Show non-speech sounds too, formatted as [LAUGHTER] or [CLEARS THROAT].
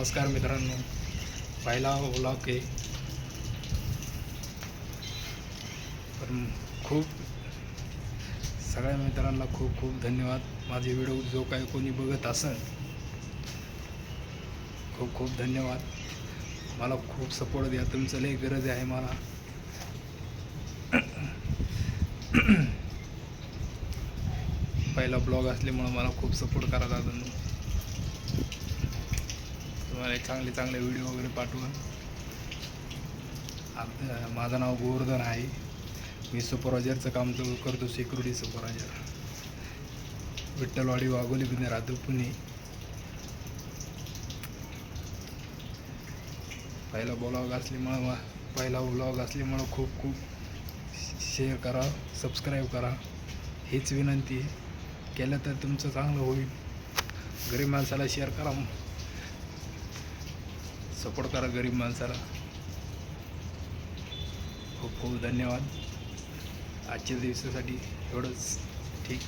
नमस्कार मित्रांनो. पहिला ओला आहे. पण खूप सगळ्या मित्रांना खूप खूप धन्यवाद. माझे व्हिडिओ जो काही कोणी बघत असेल खूप खूप धन्यवाद. मला खूप सपोर्ट द्या. तुमचं लई गरज आहे मला. [CLEARS THROAT] पहिला ब्लॉग असल्यामुळं मला खूप सपोर्ट करा दादा तुम्हाला चांगले चांगले व्हिडिओ वगैरे पाठवून. आता माझं नाव गोवर्धन आहे. मी सुपरवायझरचं काम करतो सिक्युरिटी सुपरवायझर विठ्ठलवाडी वाघोली बिने राहतो पुणे. पहिला ब्लॉग असल्यामुळं मा- पहिला ब्लॉग असल्यामुळं खूप खूप शेअर करा सबस्क्राईब करा. हीच विनंती आहे. केलं तर तुमचं चांगलं होईल. गरीब माणसाला शेअर करा. सपोर्ट करा गरीब माणसाला खूप खूप धन्यवाद. आजच्या दिवसासाठी एवढंच. ठीक.